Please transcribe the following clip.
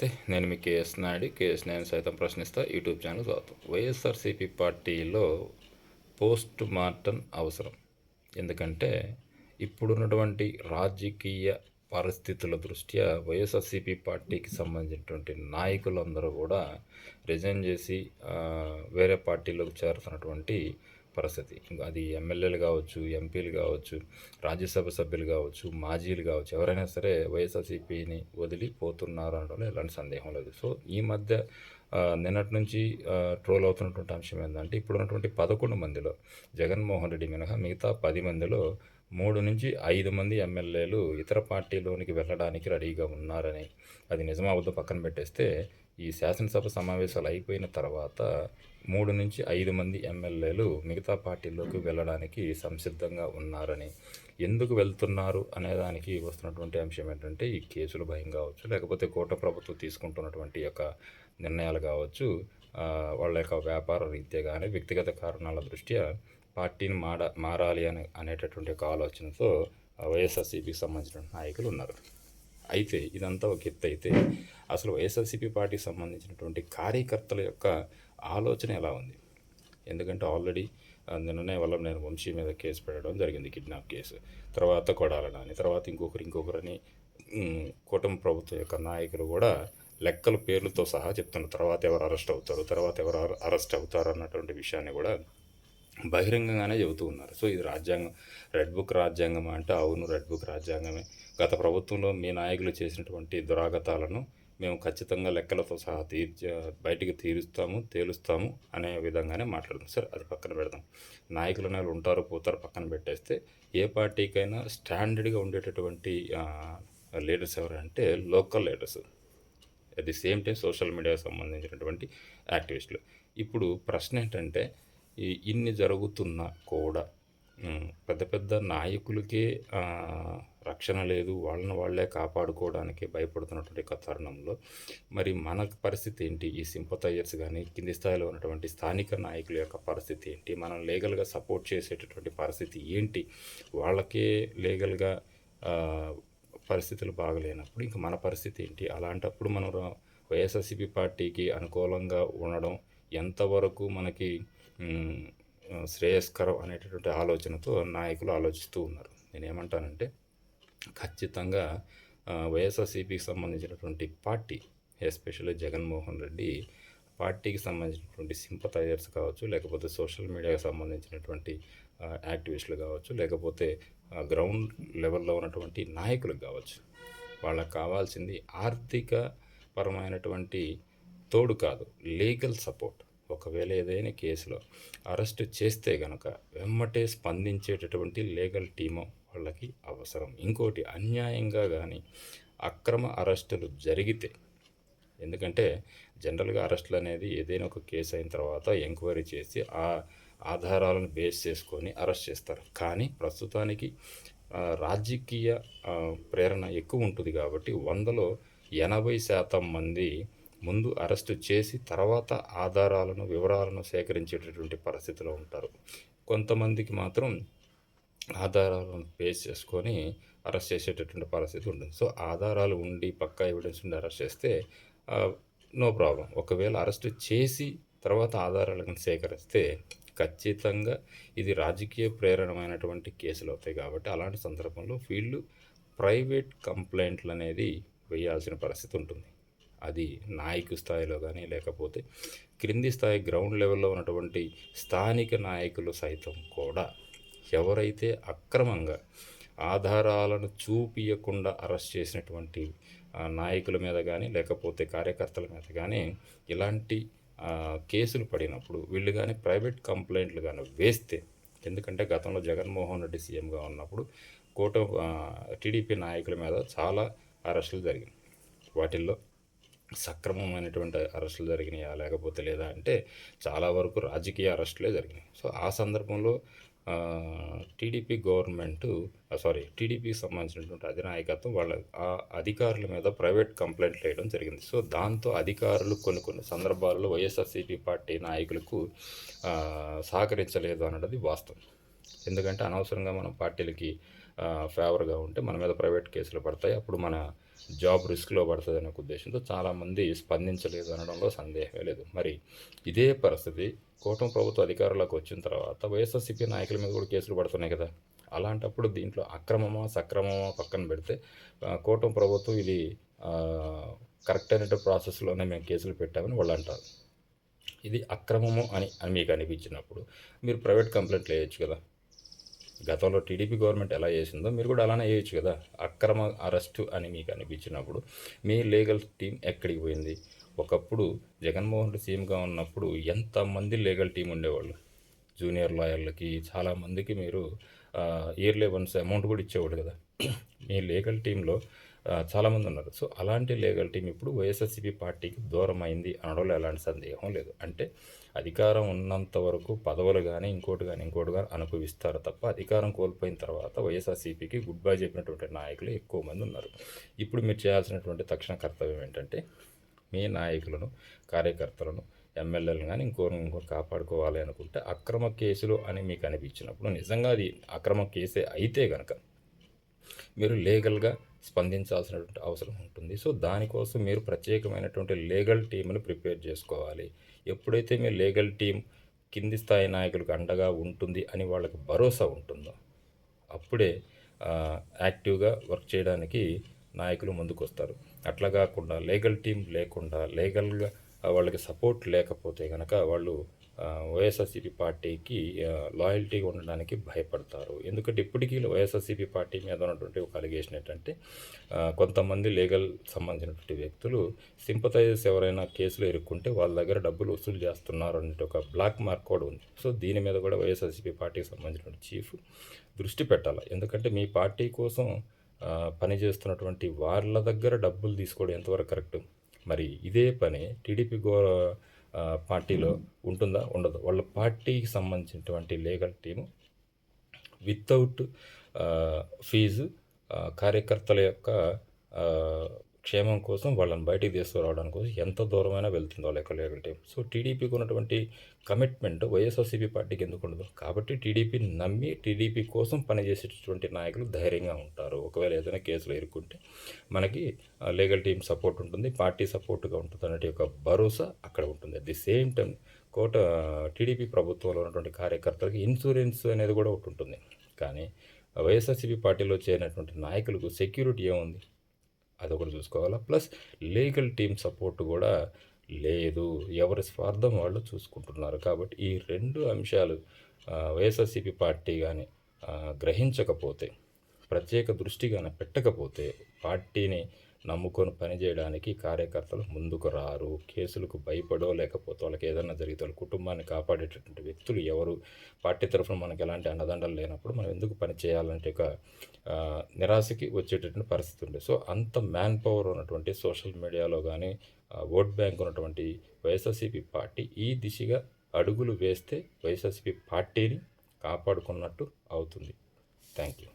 నమస్తే నేను మీ KS Naidu. KS నేను సైతం ప్రశ్నిస్తా. యూట్యూబ్ ఛానల్ స్వాగతం. వైఎస్ఆర్సీపీ పార్టీలో పోస్ట్ మార్టం అవసరం. ఎందుకంటే ఇప్పుడున్నటువంటి రాజకీయ పరిస్థితుల దృష్ట్యా వైఎస్ఆర్సీపీ పార్టీకి సంబంధించినటువంటి నాయకులందరూ కూడా రిజైన్ చేసి వేరే పార్టీలోకి చేరుతున్నటువంటి పరిస్థితి. ఇంకా అది ఎమ్మెల్యేలు కావచ్చు ఎంపీలు కావచ్చు రాజ్యసభ సభ్యులు కావచ్చు మాజీలు కావచ్చు ఎవరైనా సరే వైఎస్ఆర్సీపీని వదిలి పోతున్నారు అనడంలో ఎలాంటి సందేహం లేదు. సో ఈ మధ్య నిన్నటి నుంచి ట్రోల్ అవుతున్నటువంటి అంశం ఏంటంటే ఇప్పుడు ఉన్నటువంటి పదకొండు మందిలో జగన్మోహన్ రెడ్డి మినహా మిగతా పది మందిలో మూడు నుంచి ఐదు మంది ఎమ్మెల్యేలు ఇతర పార్టీలోనికి వెళ్ళడానికి రెడీగా ఉన్నారని అది నిజమవద్దు పక్కన పెట్టేస్తే ఈ శాసనసభ సమావేశాలు అయిపోయిన తర్వాత మూడు నుంచి ఐదు మంది ఎమ్మెల్యేలు మిగతా పార్టీల్లోకి వెళ్ళడానికి సంసిద్ధంగా ఉన్నారని. ఎందుకు వెళ్తున్నారు అనేదానికి వస్తున్నటువంటి అంశం ఏంటంటే ఈ కేసులు భయం కావచ్చు లేకపోతే కోట ప్రభుత్వం తీసుకుంటున్నటువంటి యొక్క నిర్ణయాలు కావచ్చు వాళ్ళ యొక్క వ్యాపార రీత్యా కానీ వ్యక్తిగత కారణాల దృష్ట్యా పార్టీని మాడ మారాలి అనే అనేటటువంటి ఒక ఆలోచనతో వైఎస్ఆర్సీపీకి సంబంధించిన నాయకులు ఉన్నారు. అయితే ఇదంతా ఒక ఎత్తు అయితే అసలు వైఎస్ఆర్సీపీ పార్టీకి సంబంధించినటువంటి కార్యకర్తల యొక్క ఆలోచన ఎలా ఉంది? ఎందుకంటే ఆల్రెడీ నిన్ననే వల్ల నేను వంశీ మీద కేసు పెట్టడం జరిగింది కిడ్నాప్ కేసు. తర్వాత కొడాలని తర్వాత ఇంకొకరు ఇంకొకరని ఉమ్, కూటమి ప్రభుత్వం యొక్క నాయకులు కూడా లెక్కల పేర్లతో సహా చెప్తున్నారు. తర్వాత ఎవరు అరెస్ట్ అవుతారు తర్వాత ఎవరు అరెస్ట్ అవుతారు అన్నటువంటి విషయాన్ని కూడా బహిరంగంగానే చెబుతూ ఉన్నారు. సో ఇది రాజ్యాంగం. రెడ్ బుక్ రాజ్యాంగం అంటే అవును రెడ్ బుక్ రాజ్యాంగమే. గత ప్రభుత్వంలో మీ నాయకులు చేసినటువంటి దురాగతాలను మేము ఖచ్చితంగా లెక్కలతో సహా తీర్చ బయటికి తీరుస్తాము తేలుస్తాము అనే విధంగానే మాట్లాడుతాం సార్ అది పక్కన పెడదాం. నాయకులు అనేవాళ్ళు ఉంటారు పోతారు పక్కన పెట్టేస్తే ఏ పార్టీకైనా స్టాండర్డ్గా ఉండేటటువంటి లీడర్స్ ఎవరంటే local leaders. At the same time social మీడియాకి సంబంధించినటువంటి యాక్టివిస్టులు. ఇప్పుడు ప్రశ్న ఏంటంటే ఇన్ని జరుగుతున్నా కూడా పెద్ద పెద్ద నాయకులకే రక్షణ లేదు. వాళ్ళని వాళ్ళే కాపాడుకోవడానికి భయపడుతున్నటువంటి ఒక తరుణంలో మరి మన పరిస్థితి ఏంటి? ఈ సింపతైజర్స్ కానీ కింది స్థాయిలో ఉన్నటువంటి స్థానిక నాయకుల యొక్క పరిస్థితి ఏంటి? మనం లీగల్గా సపోర్ట్ చేసేటటువంటి పరిస్థితి ఏంటి? వాళ్ళకే లీగల్గా పరిస్థితులు బాగలేనప్పుడు ఇంకా మన పరిస్థితి ఏంటి? అలాంటప్పుడు మనం వైఎస్ఆర్సీపీ పార్టీకి అనుకూలంగా ఉండడం ఎంతవరకు మనకి శ్రేయస్కరం అనేటటువంటి ఆలోచనతో నాయకులు ఆలోచిస్తూ ఉన్నారు. నేనేమంటానంటే ఖచ్చితంగా వైఎస్ఆర్సీపీకి సంబంధించినటువంటి పార్టీ ఎస్పెషల్లీ జగన్మోహన్ రెడ్డి పార్టీకి సంబంధించినటువంటి సింపతైజర్స్ కావచ్చు లేకపోతే సోషల్ మీడియాకి సంబంధించినటువంటి యాక్టివిస్టులు కావచ్చు లేకపోతే గ్రౌండ్ లెవెల్లో ఉన్నటువంటి నాయకులకు కావచ్చు వాళ్ళకి కావాల్సింది ఆర్థిక పరమైనటువంటి తోడు కాదు లీగల్ సపోర్ట్. ఒకవేళ ఏదైనా కేసులో అరెస్ట్ చేస్తే గనక వెమ్మటే స్పందించేటటువంటి లీగల్ టీము వాళ్ళకి అవసరం. ఇంకోటి అన్యాయంగా కానీ అక్రమ అరెస్టులు జరిగితే ఎందుకంటే జనరల్గా అరెస్టులు అనేది ఏదైనా ఒక కేసు అయిన తర్వాత ఎంక్వైరీ చేసి ఆ ఆధారాలను బేస్ చేసుకొని అరెస్ట్ చేస్తారు. కానీ ప్రస్తుతానికి రాజకీయ ప్రేరణ ఎక్కువ ఉంటుంది కాబట్టి వందలో ఎనభై శాతం మంది ముందు అరెస్టు చేసి తర్వాత ఆధారాలను వివరాలను సేకరించేటటువంటి పరిస్థితిలో ఉంటారు. కొంతమందికి మాత్రం ఆధారాలను బేస్ చేసుకొని అరెస్ట్ చేసేటటువంటి పరిస్థితి ఉంటుంది. సో ఆధారాలు ఉండి పక్కా ఎవిడెన్స్ ఉండి అరెస్ట్ చేస్తే నో ప్రాబ్లం. ఒకవేళ అరెస్ట్ చేసి తర్వాత ఆధారాలను సేకరిస్తే ఖచ్చితంగా ఇది రాజకీయ ప్రేరణమైనటువంటి కేసులు అవుతాయి కాబట్టి అలాంటి సందర్భంలో వీళ్ళు ప్రైవేట్ కంప్లైంట్లు అనేది వేయాల్సిన పరిస్థితి ఉంటుంది. అది నాయకు స్థాయిలో కానీ లేకపోతే క్రింది స్థాయి గ్రౌండ్ లెవెల్లో ఉన్నటువంటి స్థానిక నాయకులు సైతం కూడా ఎవరైతే అక్రమంగా ఆధారాలను చూపియకుండా అరెస్ట్ చేసినటువంటి నాయకుల మీద కానీ లేకపోతే కార్యకర్తల మీద కానీ ఇలాంటి కేసులు పడినప్పుడు వీళ్ళు కానీ ప్రైవేట్ కంప్లైంట్లు కానీ వేస్తే ఎందుకంటే గతంలో జగన్మోహన్ రెడ్డి సీఎంగా ఉన్నప్పుడు కోట టీడీపీ నాయకుల మీద చాలా అరెస్టులు జరిగాయి వాటిల్లో సక్రమమైనటువంటి అరెస్టులు జరిగినాయా లేకపోతే లేదా అంటే చాలా వరకు రాజకీయ అరెస్టులే జరిగినాయి. సో ఆ సందర్భంలో టీడీపీ గవర్నమెంట్ సారీ టీడీపీకి సంబంధించినటువంటి అధినాయకత్వం వాళ్ళ ఆ అధికారుల మీద ప్రైవేట్ కంప్లైంట్లు వేయడం జరిగింది. సో దాంతో అధికారులు కొన్ని కొన్ని సందర్భాల్లో వైఎస్ఆర్సీపీ పార్టీ నాయకులకు సహకరించలేదు అన్నది వాస్తవం. ఎందుకంటే అనవసరంగా మనం పార్టీలకి ఫేవర్గా ఉంటే మన మీద ప్రైవేట్ కేసులు పడతాయి. అప్పుడు మన జాబ్ రిస్క్లో పడుతుంది అనే ఉద్దేశంతో చాలామంది స్పందించలేదు అనడంలో సందేహమే లేదు. మరి ఇదే పరిస్థితి కూటమి ప్రభుత్వ అధికారంలోకి వచ్చిన తర్వాత వైఎస్ఆర్సీపీ నాయకుల మీద కూడా కేసులు పడుతున్నాయి కదా. అలాంటప్పుడు దీంట్లో అక్రమమా సక్రమమా పక్కన పెడితే కూటమి ప్రభుత్వం ఇది కరెక్ట్ అయిన ప్రాసెస్లోనే మేము కేసులు పెట్టామని వాళ్ళు అంటారు. ఇది అక్రమము అని అని మీకు అనిపించినప్పుడు మీరు ప్రైవేట్ కంప్లైంట్లు వేయచ్చు కదా. గతంలో టీడీపీ గవర్నమెంట్ ఎలా చేసిందో మీరు కూడా అలానే చేయొచ్చు కదా. అక్రమ అరెస్టు అని మీకు అనిపించినప్పుడు మీ లీగల్ టీం ఎక్కడికి పోయింది? ఒకప్పుడు జగన్మోహన్ రెడ్డి సీఎంగా ఉన్నప్పుడు ఎంతమంది లీగల్ టీం ఉండేవాళ్ళు? జూనియర్ లాయర్లకి చాలామందికి మీరు ఇయర్లీ వన్స్ అమౌంట్ కూడా ఇచ్చేవాడు కదా. మీ లీగల్ టీంలో చాలామంది ఉన్నారు. సో అలాంటి లీగల్ టీం ఇప్పుడు వైఎస్ఆర్సీపీ పార్టీకి దూరం అయింది అనడంలో ఎలాంటి సందేహం లేదు. అంటే అధికారం ఉన్నంత వరకు పదవులు కానీ ఇంకోటి కానీ ఇంకోటి కానీ అనుభవిస్తారు తప్ప అధికారం కోల్పోయిన తర్వాత వైఎస్ఆర్సీపీకి గుడ్ బై చెప్పినటువంటి నాయకులు ఎక్కువ మంది ఉన్నారు. ఇప్పుడు మీరు చేయాల్సినటువంటి తక్షణ కర్తవ్యం ఏంటంటే మీ నాయకులను కార్యకర్తలను ఎమ్మెల్యేలను కానీ ఇంకోరు ఇంకోరు కాపాడుకోవాలి అనుకుంటే అక్రమ కేసులు అని మీకు అనిపించినప్పుడు నిజంగా అది అక్రమ కేసే అయితే కనుక మీరు లీగల్గా స్పందించాల్సినటువంటి అవసరం ఉంటుంది. సో దానికోసం మీరు ప్రత్యేకమైనటువంటి లీగల్ టీంను ప్రిపేర్ చేసుకోవాలి. ఎప్పుడైతే మీ లీగల్ టీం కింది స్థాయి నాయకులకు అండగా ఉంటుంది అని వాళ్ళకి భరోసా ఉంటుందో అప్పుడే యాక్టివ్గా వర్క్ చేయడానికి నాయకులు ముందుకు వస్తారు అట్లా కాకుండా లీగల్ టీం లేకుండా లీగల్గా వాళ్ళకి సపోర్ట్ లేకపోతే కనుక వాళ్ళు వైఎస్ఆర్సీపీ పార్టీకి లాయల్టీగా ఉండడానికి భయపడతారు. ఎందుకంటే ఇప్పటికీ వైఎస్ఆర్సీపీ పార్టీ మీద ఉన్నటువంటి ఒక అలిగేషన్ ఏంటంటే కొంతమంది లీగల్ సంబంధించినటువంటి వ్యక్తులు సింపతైజర్స్ ఎవరైనా కేసులు ఇరుక్కుంటే వాళ్ళ దగ్గర డబ్బులు వసూలు చేస్తున్నారు అనే ఒక బ్లాక్ మార్క్ కూడా ఉంది. సో దీని మీద కూడా వైఎస్ఆర్సీపీ పార్టీకి సంబంధించినటువంటి చీఫ్ దృష్టి పెట్టాలి. ఎందుకంటే మీ పార్టీ కోసం పనిచేస్తున్నటువంటి వాళ్ళ దగ్గర డబ్బులు తీసుకోవడం ఎంతవరకు కరెక్ట్ మరి ఇదే పని టీడీపీ గో పార్టీలో ఉంటుందా? ఉండదు. వాళ్ళ పార్టీకి సంబంధించినటువంటి లీగల్ టీము వితౌట్ ఫీజు కార్యకర్తల యొక్క క్షేమం కోసం వాళ్ళని బయటికి తీసుకురావడం కోసం ఎంత దూరమైనా వెళ్తుందో వాళ్ళ యొక్క లీగల్ టీం సో టీడీపీకి ఉన్నటువంటి కమిట్మెంట్ వైఎస్ఆర్సీపీ పార్టీకి ఎందుకు ఉండదు? కాబట్టి టీడీపీని నమ్మి టీడీపీ కోసం పనిచేసేటటువంటి నాయకులు ధైర్యంగా ఉంటారు. ఒకవేళ ఏదైనా కేసులు ఎదుర్కొంటే మనకి లీగల్ టీం సపోర్ట్ ఉంటుంది పార్టీ సపోర్ట్గా ఉంటుంది అనే ఒక భరోసా అక్కడ ఉంటుంది. అట్ ది సేమ్ టైం కోట టీడీపీ ప్రభుత్వంలో ఉన్నటువంటి కార్యకర్తలకు ఇన్సూరెన్స్ అనేది కూడా ఒకటి ఉంటుంది. కానీ వైఎస్ఆర్సీపీ పార్టీలో చేరినటువంటి నాయకులకు సెక్యూరిటీ ఏముంది? అది ఒకటి చూసుకోవాలా. ప్లస్ లీగల్ టీమ్ సపోర్ట్ కూడా లేదు. ఎవరి స్వార్థం వాళ్ళు చూసుకుంటున్నారు. కాబట్టి ఈ రెండు అంశాలు వైఎస్ఆర్సీపీ పార్టీ కానీ గ్రహించకపోతే ప్రత్యేక దృష్టి కానీ పెట్టకపోతే పార్టీని నమ్ముకొని పనిచేయడానికి కార్యకర్తలు ముందుకు రారు. కేసులకు భయపడో లేకపోతే వాళ్ళకి ఏదైనా జరిగితే వాళ్ళ కుటుంబాన్ని కాపాడేటటువంటి వ్యక్తులు ఎవరు? పార్టీ తరఫున మనకి ఎలాంటి అండదండలు లేనప్పుడు మనం ఎందుకు పని చేయాలంటే ఒక నిరాశకి వచ్చేటటువంటి పరిస్థితి ఉంది. సో అంత మ్యాన్ పవర్ ఉన్నటువంటి సోషల్ మీడియాలో కానీ ఓట్ బ్యాంక్ ఉన్నటువంటి వైఎస్ఆర్సీపీ పార్టీ ఈ దిశగా అడుగులు వేస్తే వైఎస్ఆర్సీపీ పార్టీని కాపాడుకున్నట్టు అవుతుంది. Thank you.